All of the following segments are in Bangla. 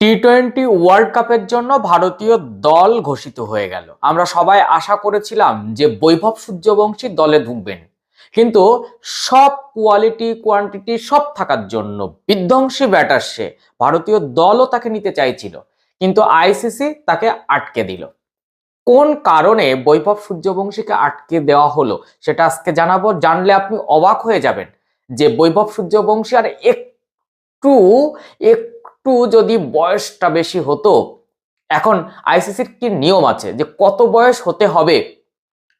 টি টোয়েন্টি ওয়ার্ল্ড কাপের জন্য ভারতীয় দল ঘোষিত হয়ে গেল। আমরা সবাই আশা করেছিলাম যে বৈভব সূর্যবংশী দলে ঢুকবেন কিন্তু সব কোয়ালিটি কোয়ান্টিটি সব থাকার জন্য বিধ্বংসী ব্যাটার সে ভারতীয় দলও তাকে নিতে চাইছিল। কিন্তু আইসিসি তাকে আটকে দিল। কোন কারণে বৈভব সূর্যবংশীকে আটকে দেওয়া হলো সেটা আজকে জানাব। জানলে আপনি অবাক হয়ে যাবেন যে বৈভব সূর্যবংশী আর একটু একটু যদি বয়সটা বেশি হতো, এখন আইসিসির কি নিয়ম আছে যে কত বয়স হতে হবে?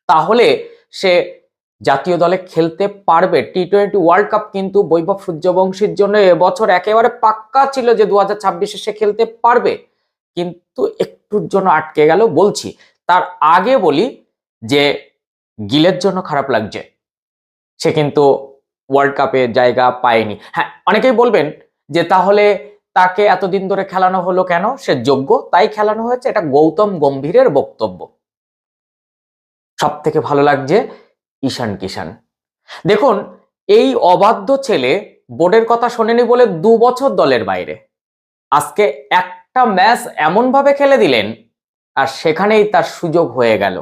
তাহলে সে জাতীয় দলে খেলতে পারবে। টি টোয়েন্টি ওয়ার্ল্ড কাপ কিন্তু বৈভব সূর্যবংশীর জন্য এবছর একেবারে পাক্কা ছিল যে দু হাজার ছাব্বিশে সে খেলতে পারবে। কিন্তু একটুর জন্য আটকে গেল বলছি। তার আগে বলি যে গিলের জন্য খারাপ লাগছে। সে কিন্তু ওয়ার্ল্ড কাপে জায়গা পায়নি। হ্যাঁ অনেকেই বলবেন যে তাহলে তাকে এতদিন ধরে খেলানো হলো কেন? সে যোগ্য, তাই খেলানো হয়েছে। এটা গৌতম গম্ভীরের বক্তব্য। সব থেকে ভালো লাগছে ঈশান কিষান। দেখুন, এই অবাধ্য ছেলে বোর্ডের কথা শোনেনি বলে দু বছর দলের বাইরে। আজকে একটা ম্যাচ এমনভাবে খেলে দিলেন আর সেখানেই তার সুযোগ হয়ে গেল।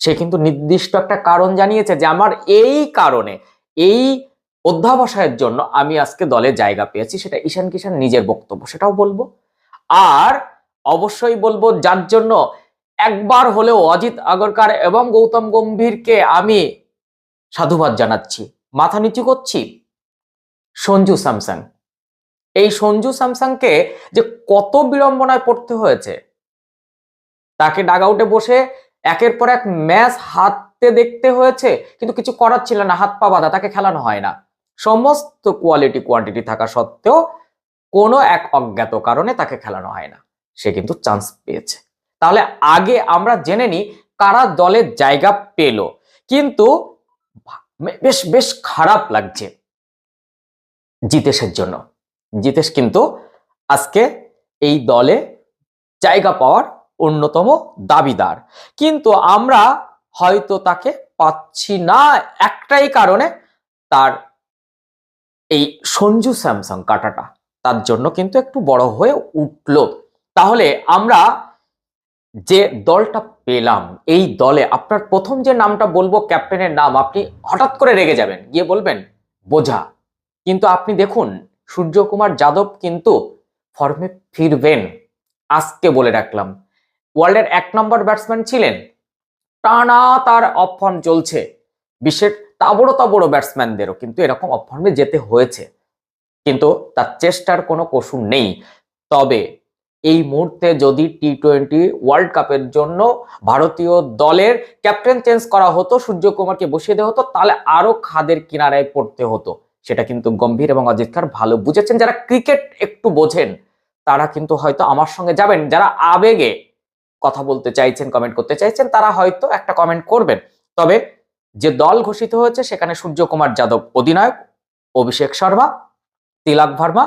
সে কিন্তু নির্দিষ্ট একটা কারণ জানিয়েছে যে আমার এই কারণে, এই অধ্যাবসায়ের জন্য আমি আজকে দলে জায়গা পেয়েছি, সেটা ঈশান কিষান নিজের বক্তব্য, সেটাও বলব। আর অবশ্যই বলব, যার জন্য একবার হলেও অজিত আগরকার এবং গৌতম গম্ভীরকে আমি সাধুবাদ জানাচ্ছি। মাথা নিচু করছি? সঞ্জু স্যামসাং। এই সঞ্জু স্যামসাংকে যে কত বিড়ম্বনায় পড়তে হয়েছে, তাকে ডাগআউটে বসে একের পর এক ম্যাচ হাতে দেখতে হয়েছে, কিন্তু কিছু করার ছিল না, হাত পা বাঁধা, তাকে খেলানো হয় না। সমস্ত কোয়ালিটি কোয়ান্টিটি থাকা সত্ত্বেও কোনো এক অজ্ঞাত কারণে তাকে খেলানো হয় না। সে কিন্তু চান্স পেয়েছে। তাহলে আগে আমরা জেনে নিই কারা দলের জায়গা পেল। কিন্তু বেশ বেশ খারাপ লাগছে জিতেশের জন্য। জিতেশ কিন্তু আজকে এই দলে জায়গা পাওয়ার অন্যতম দাবিদার। কিন্তু আমরা হয়তো তাকে পাচ্ছি না একটাই কারণে তার এই সঞ্জু স্যামসাং কাটাটা, তার জন্য কিন্তু একটু বড় হয়ে উঠল। তাহলে আমরা যে দলটা পেলাম, এই দলে আপনার প্রথম যে নামটা বলব, ক্যাপ্টেনের নাম, আপনি হঠাৎ করে রেগে যাবেন, গিয়ে বলবেন, বোঝা। কিন্তু আপনি দেখুন, সূর্যকুমার যাদব কিন্তু ফর্মে ফিরবেন। আজকে বলে রাখলাম ওয়ার্ল্ডের এক নম্বর ব্যাটসম্যান ছিলেন, টানা তার অফ ফর্ম চলছে। বিশ্বের তাবড়ো তাবড়ো ব্যাটসম্যানদেরও কিন্তু এরকম অফ ফর্মে যেতে হয়েছে। কিন্তু তার চেষ্টার কোনো কসুর নেই। তবে এই মুহূর্তে যদি টি টোয়েন্টি ওয়ার্ল্ড কাপের জন্য ভারতীয় দলের ক্যাপ্টেন চেঞ্জ করা হতো, সূর্যকুমারকে বসিয়ে দেওয়া হতো, তাহলে আরও খাদের কিনারায় পড়তে হতো। সেটা কিন্তু গম্ভীর এবং অজিত খার ভালো বুঝেছেন। যারা ক্রিকেট একটু বোঝেন, তারা কিন্তু হয়তো আমার সঙ্গে যাবেন। যারা আবেগে কথা বলতে চাইছেন কমেন্ট করতে চাইছেন, তারা হয়তো একটা কমেন্ট করবেন। তবে যে দল ঘোষিত হয়েছে সেখানে সূর্যকুমার যাদব অধিনায়ক, অভিষেক শর্মা, তিলক ভার্মা,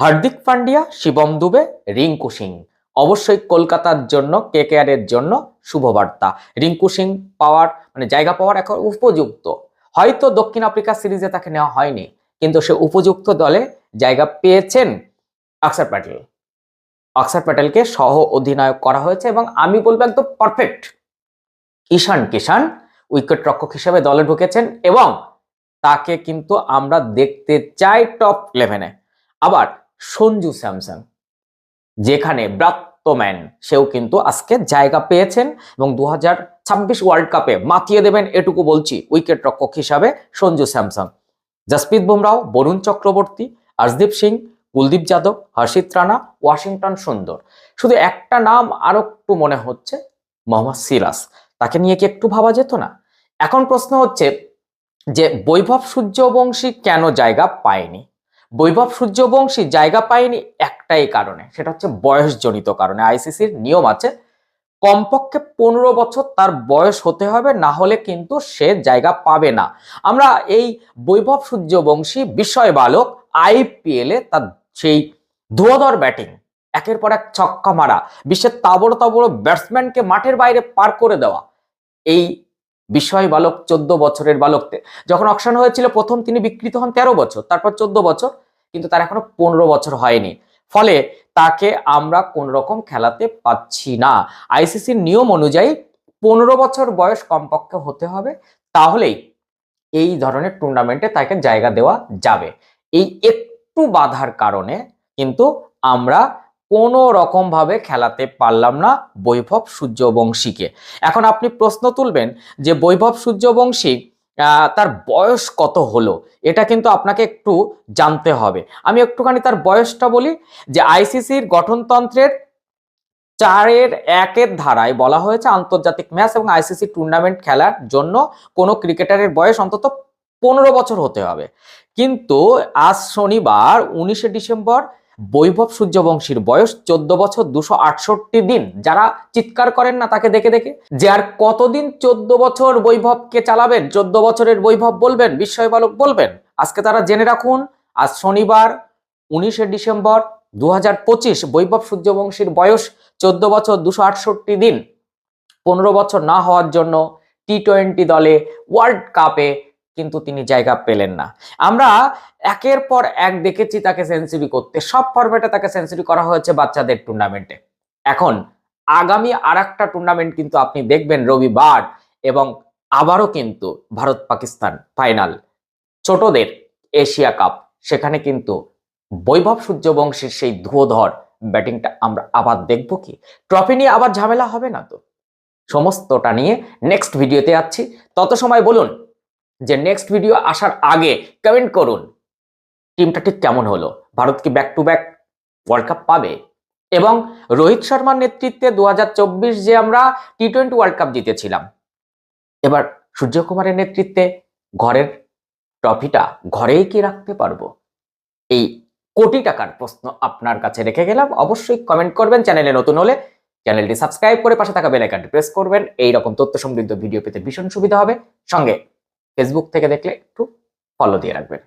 হার্দিক পান্ডিয়া, শিবম দুবে, রিঙ্কু সিং। অবশ্যই কলকাতার জন্য কে এর জন্য শুভবার্তা। রিঙ্কু সিং পাওয়ার মানে জায়গা পাওয়ার এখন উপযুক্ত। হয়তো দক্ষিণ আফ্রিকা সিরিজে তাকে নেওয়া হয়নি, কিন্তু সে উপযুক্ত দলে জায়গা পেয়েছেন অক্ষর প্যাটেল। অক্ষর প্যাটেলকে সহ অধিনায়ক করা হয়েছে এবং আমি বলব একদম পারফেক্ট ঈশান কিষান উইকেট রক্ষক হিসেবে দলে ঢুকেছেন এবং তাকে কিন্তু আমরা দেখতে চাই টপ ইলেভেনে আবার সঞ্জু স্যামসাং, যেখানে ব্রাত্যম্যান, সেও কিন্তু আজকে জায়গা পেয়েছেন এবং দু ছাব্বিশ ওয়ার্ল্ড কাপে মাতিয়ে দেবেন এটুকু বলছি উইকেট রক্ষক হিসাবে সঞ্জু স্যামসাং। জসপ্রীত বুমরাও বরুণ চক্রবর্তী হর্ষদীপ সিং, কুলদীপ যাদব, হর্ষিত রানা, ওয়াশিংটন সুন্দর। শুধু একটা নাম আরও একটু মনে হচ্ছে, মোহাম্মদ সিরাজ। তাকে নিয়ে কি একটু ভাবা যেত না? এখন প্রশ্ন হচ্ছে যে বৈভব সূর্যবংশী কেন জায়গা পায়নি? বৈভব সূর্যবংশী জায়গা পায়নি একটাই কারণে, সেটা হচ্ছে বয়সজনিত কারণে। আইসিসির নিয়ম আছে, কমপক্ষে পনেরো বছর তার বয়স হতে হবে, না হলে কিন্তু সে জায়গা পাবে না। আমরা এই বৈভব সূর্যবংশী বিষয় বালক আইপিএলে তার সেই ধুয়াধর ব্যাটিং, একের পর এক ছক্কা মারা, বিশ্বের তাবড় তাবড় ব্যাটসম্যানকে মাঠের বাইরে পার করে দেওয়া এই বিষয় বালক চোদ্দ বছরের বালকতে। যখন অকশন হয়েছিল, প্রথম তিনি বিকৃত হন তেরো বছর, তারপর চোদ্দ বছর, কিন্তু তার এখনও পনেরো বছর হয়নি। ফলে তাকে আমরা কোন রকম খেলাতে পাচ্ছি না। আইসিসির নিয়ম অনুযায়ী পনেরো বছর বয়স কমপক্ষে হতে হবে, তাহলেই এই ধরনের টুর্নামেন্টে তাকে জায়গা দেওয়া যাবে। এই একটু বাধার কারণে কিন্তু আমরা কোনো রকম ভাবে খেলাতে পারলাম না বৈভব সূর্যবংশীকে। এখন আপনি প্রশ্ন তুলবেন যে বৈভব সূর্যবংশী তার বয়স কত হলো? এটা কিন্তু আপনাকে একটু জানতে হবে। আমি একটুখানি তার বয়সটা বলি, যে আইসিসির গঠনতন্ত্রের চারের একের ধারায় বলা হয়েছে আন্তর্জাতিক ম্যাচ এবং আইসিসি টুর্নামেন্ট খেলার জন্য কোনো ক্রিকেটারের বয়স অন্তত পনেরো বছর হতে হবে। কিন্তু আজ শনিবার, উনিশে ডিসেম্বর বৈভব সূর্যবংশীর বয়স চোদ্দ বছর দুশো আটষট্টি দিন। যারা চিৎকার করেন না তাকে দেখে দেখে। যে আর কতদিন চোদ্দ বছর বৈভবকে চালাবেন, চোদ্দ বছরের বৈভব বলবেন বিস্ময় বালক বলবেন, আজকে তারা জেনে রাখুন, আজ শনিবার, উনিশে ডিসেম্বর দু হাজার পঁচিশ বৈভব সূর্যবংশীর বয়স চোদ্দ বছর দুশো আটষট্টি দিন। পনেরো বছর না হওয়ার জন্য টি টোয়েন্টি দলে ওয়ার্ল্ড কাপে কিন্তু তিনি জায়গা পেলেন না। আমরা একের পর এক দেখেছি তাকে সেঞ্চুরি করতে। সব ফরম্যাটে তাকে সেঞ্চুরি করা হয়েছে বাচ্চাদের টুর্নামেন্টে এখন আগামী আর টুর্নামেন্ট কিন্তু আপনি দেখবেন রবিবার এবং আবারও কিন্তু ভারত পাকিস্তান ফাইনাল ছোটদের এশিয়া কাপ, সেখানে কিন্তু বৈভব সূর্যবংশীর সেই ধুয়োধর ব্যাটিংটা আমরা আবার দেখব কি? ট্রফি নিয়ে আবার ঝামেলা হবে না তো? সমস্তটা নিয়ে নেক্সট ভিডিওতে যাচ্ছি। তত সময় বলুন। যে নেক্সট ভিডিও আসার আগে কমেন্ট করুন টিমটা ঠিক কেমন হলো? ভারত কি back to back world cup পাবে? এবং রোহিত শর্মার নেতৃত্বে দু হাজার চব্বিশ যে আমরা টি টোয়েন্টি ওয়ার্ল্ড কাপ জিতেছিলাম, এবার সূর্যকুমারের নেতৃত্বে ঘরের ট্রফিটা ঘরেই কি রাখতে পারব? এই কোটি টাকার প্রশ্ন আপনার কাছে রেখে গেলাম। অবশ্যই কমেন্ট করবেন চ্যানেলে নতুন হলে চ্যানেলটি সাবস্ক্রাইব করে পাশে থাকা বেল আইকনটি প্রেস করবেন। এই রকম তথ্য সমৃদ্ধ ভিডিও পেতে ভীষণ সুবিধা হবে। সঙ্গে ফেসবুক থেকে দেখলে একটু ফলো দিয়ে রাখবেন।